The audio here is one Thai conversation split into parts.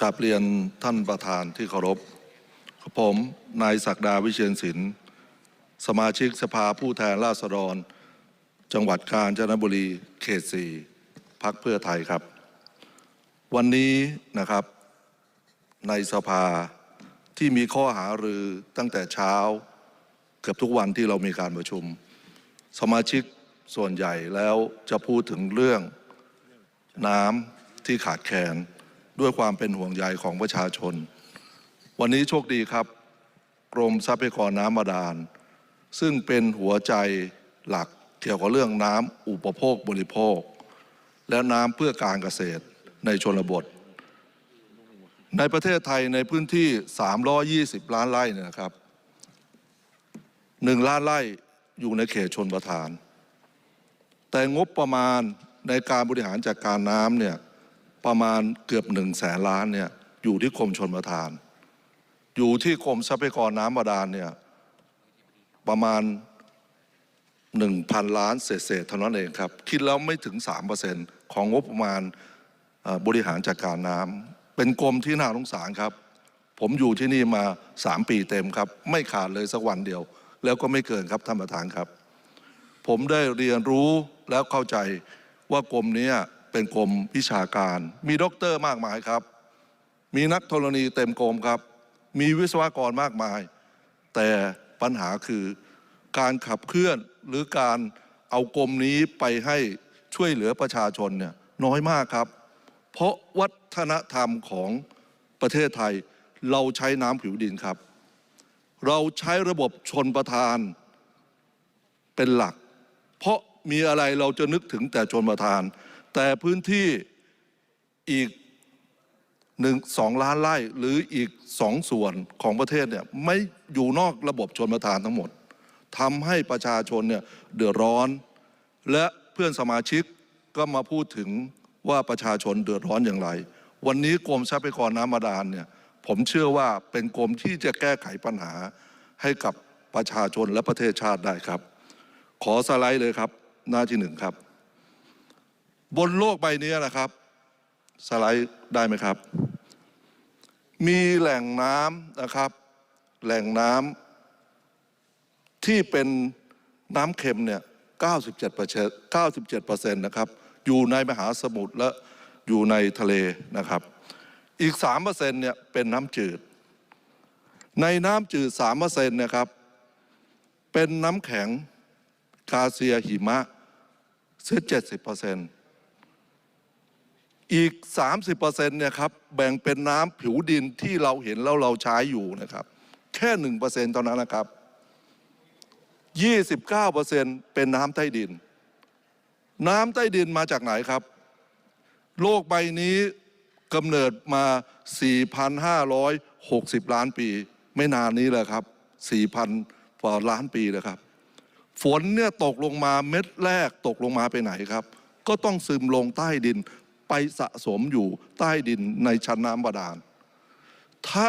กราบเรียนท่านประธานที่เคารพผมนายศักดาวิเชียนศิลป์สมาชิกสภาผู้แทนราษฎร จังหวัดกาญจนบุรีเขตสี่พักเพื่อไทยครับ วันนี้นะครับในสภาที่มีข้อหารือตั้งแต่เช้า เกือบทุกวันที่เรามีการประชุม สมาชิกส่วนใหญ่แล้วจะพูดถึงเรื่องน้ำที่ขาดแคลน ด้วยความเป็นห่วงใยของประชาชน วันนี้โชคดีครับ กรมทรัพยากรน้ำบาดาล ซึ่งเป็นหัวใจหลักเกี่ยวกับเรื่องน้ำอุปโภคบริโภค และน้ำเพื่อการเกษตรในชนบท ในประเทศไทยในพื้นที่ 320 ล้านไร่เนี่ยนะครับหนึ่งล้านไร่อยู่ในเขตชนประทาน แต่งบประมาณในการบริหารจัดการน้ำเนี่ย ประมาณเกือบหนึ่งแสนล้านเนี่ยอยู่ที่กรมชนประทาน อยู่ที่กรมทรัพยากรน้ำบาดาลเนี่ยประมาณหนึ่งพันล้านเศษเท่านั้นเองครับ คิดแล้วไม่ถึง3%ของงบประมาณบริหารจัดการน้ำเป็นกรมที่น่าสงสารครับ ผมอยู่ที่นี่มา3ปีเต็มครับ ไม่ขาดเลยสักวันเดียว แล้วก็ไม่เกินครับท่านประธานครับ ผมได้เรียนรู้แล้วเข้าใจว่ากรมนี้ เป็นกรมวิชาการ มีด็อกเตอร์มากมายครับ มีนักธรณีเต็มกรมครับ มีวิศวกรมากมาย แต่ปัญหาคือการขับเคลื่อนหรือการเอากรมนี้ไปให้ช่วยเหลือประชาชนเนี่ยน้อยมากครับ เพราะวัฒนธรรมของประเทศไทยเราใช้น้ำผิวดินครับ เราใช้ระบบชนประทานเป็นหลัก เพราะมีอะไรเราจะนึกถึงแต่ชนประทาน แต่พื้นที่อีกหนึ่งสองล้านไร่หรืออีกสองส่วนของประเทศเนี่ยไม่อยู่นอกระบบชนประทานทั้งหมดทำให้ประชาชนเนี่ยเดือดร้อน และเพื่อนสมาชิกก็มาพูดถึงว่าประชาชนเดือดร้อนอย่างไร วันนี้กรมทรัพยากรน้ำบาดาลเนี่ยผมเชื่อว่าเป็นกรมที่จะแก้ไขปัญหาให้กับประชาชนและประเทศชาติได้ครับ ขอสไลด์เลยครับ หน้าที่หนึ่งครับ บนโลกใบนี้นะครับ สไลด์ได้ไหมครับ มีแหล่งน้ำนะครับ แหล่งน้ำที่เป็นน้ำเค็มเนี่ย 97เปอร์เซ็นะครับ อยู่ในมหาสมุทรและอยู่ในทะเลนะครับ อีก 3เปอร์เนี่ยเป็นน้ำจืด ในน้ำจืด3เปอร์เนะครับ เป็นน้ำแข็งกาเซียหิมะเสีย70เอร์เซ็นต์อีก 30%เนี่ยครับแบ่งเป็นน้ำผิวดินที่เราเห็นแล้วเราใช้อยู่นะครับ แค่ 1%เท่านั้นนะครับ 29%เป็นน้ำใต้ดิน น้ำใต้ดินมาจากไหนครับ โลกใบนี้กำเนิดมา 4,560 ล้านปี ไม่นานนี้แหละครับ 4,000กว่าล้านปีเลยครับ ฝนเนี่ยตกลงมาเม็ดแรกตกลงมาไปไหนครับ ก็ต้องซึมลงใต้ดิน ไปสะสมอยู่ใต้ดินในชั้นน้ำบาดาล ถ้า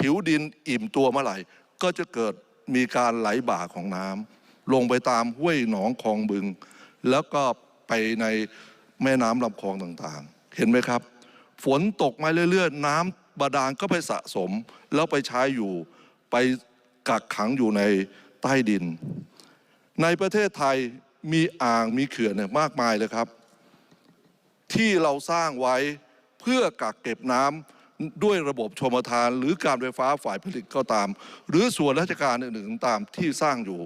ผิวดินอิ่มตัวเมื่อไหร่ ก็จะเกิดมีการไหลบ่าของน้ำลงไปตามห้วยหนองคลองบึง แล้วก็ไปในแม่น้ำลำคลองต่างๆ เห็นไหมครับ ฝนตกมาเรื่อยๆ น้ำบาดาลก็ไปสะสม แล้วไปใช้อยู่ไปกักขังอยู่ในใต้ดิน ในประเทศไทยมีอ่างมีเขื่อนเนี่ยมากมายเลยครับ ที่เราสร้างไว้เพื่อกักเก็บน้ำด้วยระบบชมทาน หรือการไฟฟ้าฝ่ายผลิตก็ตาม หรือส่วนราชการอื่นๆตามที่สร้างอยู่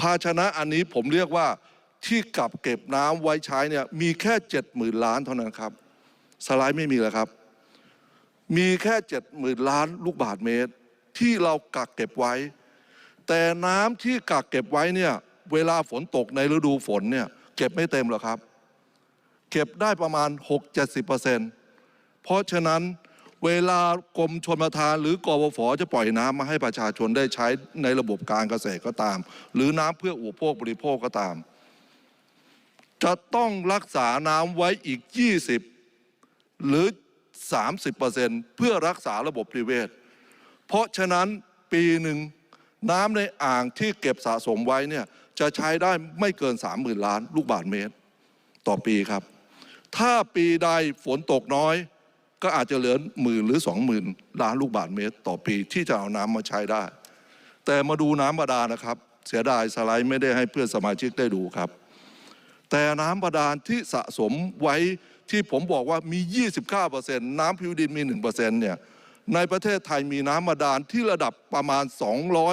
ภาชนะอันนี้ผมเรียกว่าที่กักเก็บน้ำไว้ใช้เนี่ยมีแค่เจ็ดหมื่นล้านเท่านั้นครับ สไลด์ไม่มีแล้วครับ มีแค่เจ็ดหมื่นล้านลูกบาทเมตร ที่เรากักเก็บไว้ แต่น้ำที่กักเก็บไว้เนี่ยเวลาฝนตกในฤดูฝนเนี่ยเก็บไม่เต็มหรอกครับ เก็บได้ประมาณ 6-70%เพราะฉะนั้นเวลากรมชลประทาน หรือกบฟจะปล่อยน้ำมาให้ประชาชนได้ใช้ในระบบการเกษตรก็ตาม หรือน้ำเพื่ออุปโภคบริโภคก็ตาม จะต้องรักษาน้ำไว้อีก 20 หรือ 30%เพื่อรักษาระบบนิเวศ เพราะฉะนั้นปีหนึ่งน้ำในอ่างที่เก็บสะสมไว้เนี่ยจะใช้ได้ไม่เกิน 30,000 ล้านลูกบาทเมตร ต่อปีครับ ถ้าปีใดฝนตกน้อย ก็อาจจะเหลือหมื่นหรือสองหมื่นล้านลูกบาศก์เมตร ต่อปีที่จะเอาน้ำมาใช้ได้ แต่มาดูน้ำบาดาลนะครับ เสียดายสไลด์ไม่ได้ให้เพื่อนสมาชิกได้ดูครับ แต่น้ำบาดาลที่สะสมไว้ที่ผมบอกว่ามี 29%น้ำผิวดินมี 1%เนี่ยในประเทศไทยมีน้ำบาดาลที่ระดับประมาณ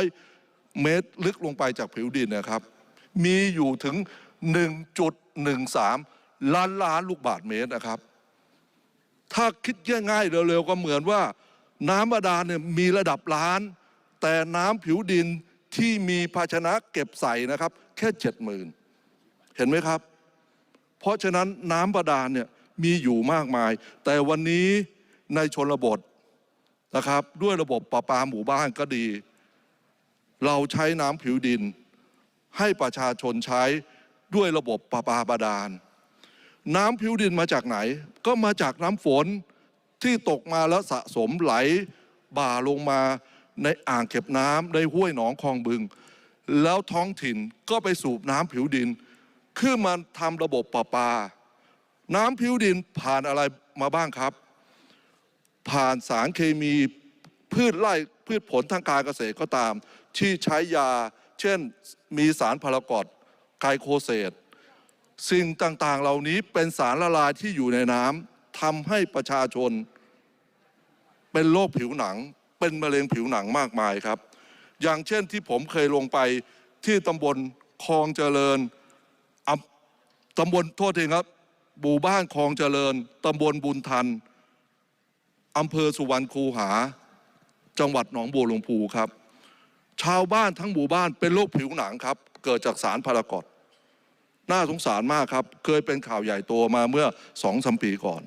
200 เมตรลึกลงไปจากผิวดินนะครับ มีอยู่ถึง 1.13 ล้านล้านลูกบาศก์เมตรนะครับ ถ้าคิดง่ายๆเร็วๆก็เหมือนว่าน้ำบาดาลเนี่ยมีระดับล้าน แต่น้ำผิวดินที่มีภาชนะเก็บใส่นะครับ แค่เจ็ดหมื่นเห็นไหมครับ เพราะฉะนั้นน้ำบาดาลเนี่ยมีอยู่มากมาย แต่วันนี้ในชนบทนะครับ ด้วยระบบประปาหมู่บ้านก็ดี เราใช้น้ำผิวดิน ให้ประชาชนใช้ด้วยระบบประปาบาดาล น้ำผิวดินมาจากไหน ก็มาจากน้ำฝนที่ตกมาแล้วสะสมไหลบ่าลงมาในอ่างเก็บน้ำในห้วยหนองคลองบึง แล้วท้องถิ่นก็ไปสูบน้ำผิวดินขึ้นมาทำระบบประปา น้ำผิวดินผ่านอะไรมาบ้างครับ ผ่านสารเคมีพืชไร่พืชผลทางการเกษตรก็ตาม ที่ใช้ยา เช่นมีสารพารากอดไกลโคเซต สิ่งต่างๆ เหล่านี้เป็นสารละลายที่อยู่ในน้ำทำให้ประชาชน เป็นโรคผิวหนัง เป็นมะเร็งผิวหนังมากมายครับ อย่างเช่นที่ผมเคยลงไปที่ตำบลคลองเจริญอำตำบลโทษทีครับหมู่บ้านคลองเจริญตำบลบุญทันอำเภอสุวรรณคูหา จังหวัดหนองบัวลำพูครับ ชาวบ้านทั้งหมู่บ้านเป็นโรคผิวหนังครับ เกิดจากสารพารากอด น่าสงสารมากครับ เคยเป็นข่าวใหญ่โตมาเมื่อสองสมปีก่อน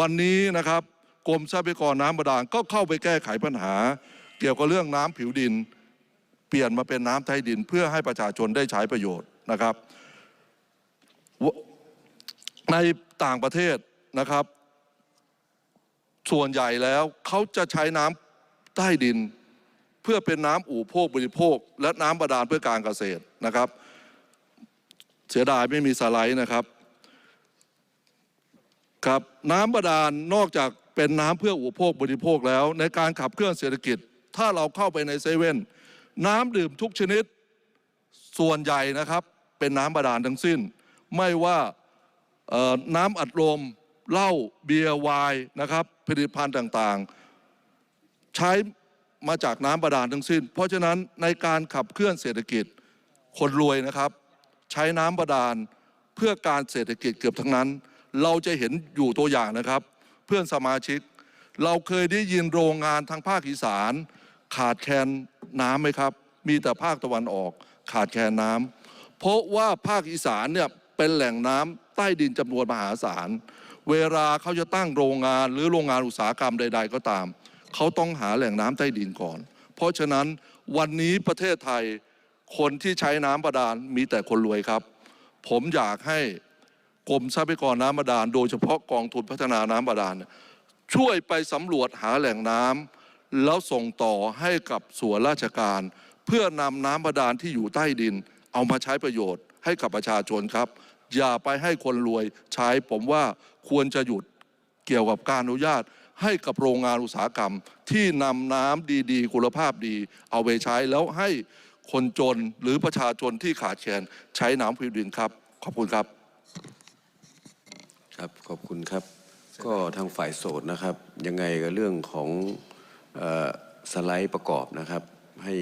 วันนี้นะครับกรมทรัพยากรน้ำบาดาลก็เข้าไปแก้ไขปัญหา เกี่ยวกับเรื่องน้ำผิวดิน เปลี่ยนมาเป็นน้ำใต้ดิน เพื่อให้ประชาชนได้ใช้ประโยชน์นะครับ ในต่างประเทศนะครับ ส่วนใหญ่แล้วเขาจะใช้น้ำใต้ดิน เพื่อเป็นน้ำอู่โภคบริโภค และน้ำบาดาลเพื่อการเกษตรนะครับ เสียดายไม่มีสไลด์นะครับ ครับน้ำบาดาลนอกจากเป็นน้ำเพื่ออุปโภคบริโภคแล้ว ในการขับเคลื่อนเศรษฐกิจ ถ้าเราเข้าไปในเซเว่นน้ำดื่มทุกชนิดส่วนใหญ่นะครับ เป็นน้ำบาดาลทั้งสิ้น ไม่ว่าน้ำอัดลมเหล้าเบียร์ไวน์นะครับผลิตภัณฑ์ต่างๆ ใช้มาจากน้ำบาดาลทั้งสิ้น เพราะฉะนั้นในการขับเคลื่อนเศรษฐกิจคนรวยนะครับ ใช้น้ำบาดาลเพื่อการเศรษฐกิจเกือบทั้งนั้น เราจะเห็นอยู่ตัวอย่างนะครับ เพื่อนสมาชิก เราเคยได้ยินโรงงานทางภาคอีสาน ขาดแคลนน้ำไหมครับ มีแต่ภาคตะวันออก ขาดแคลนน้ำเพราะว่าภาคอีสานเนี่ยเป็นแหล่งน้ำใต้ดินจำนวนมหาศาลเวลาเขาจะตั้งโรงงานหรือโรงงานอุตสาหกรรมใด ๆ ก็ตาม เขาต้องหาแหล่งน้ำใต้ดินก่อน เพราะฉะนั้นวันนี้ประเทศไทย คนที่ใช้น้ำบาดาลมีแต่คนรวยครับ ผมอยากให้กรมทรัพยากรน้ำบาดาล โดยเฉพาะกองทุนพัฒนาน้ำบาดาล ช่วยไปสำรวจหาแหล่งน้ำแล้วส่งต่อให้กับส่วนราชการ เพื่อนำน้ำบาดาลที่อยู่ใต้ดิน เอามาใช้ประโยชน์ให้กับประชาชนครับ อย่าไปให้คนรวยใช้ผมว่าควรจะหยุดเกี่ยวกับการอนุญาตให้กับโรงงานอุตสาหกรรมที่นำน้ำดีๆ คุณภาพดี เอาไปใช้แล้วให้ คนจนหรือประชาชนที่ขาดแคลนใช้น้ำพิวดินครับ ขอบคุณครับ ครับขอบคุณครับ ก็ทางฝ่ายโสดนะครับ ยังไงกับเรื่องของออสไลด์ประกอบนะครับให้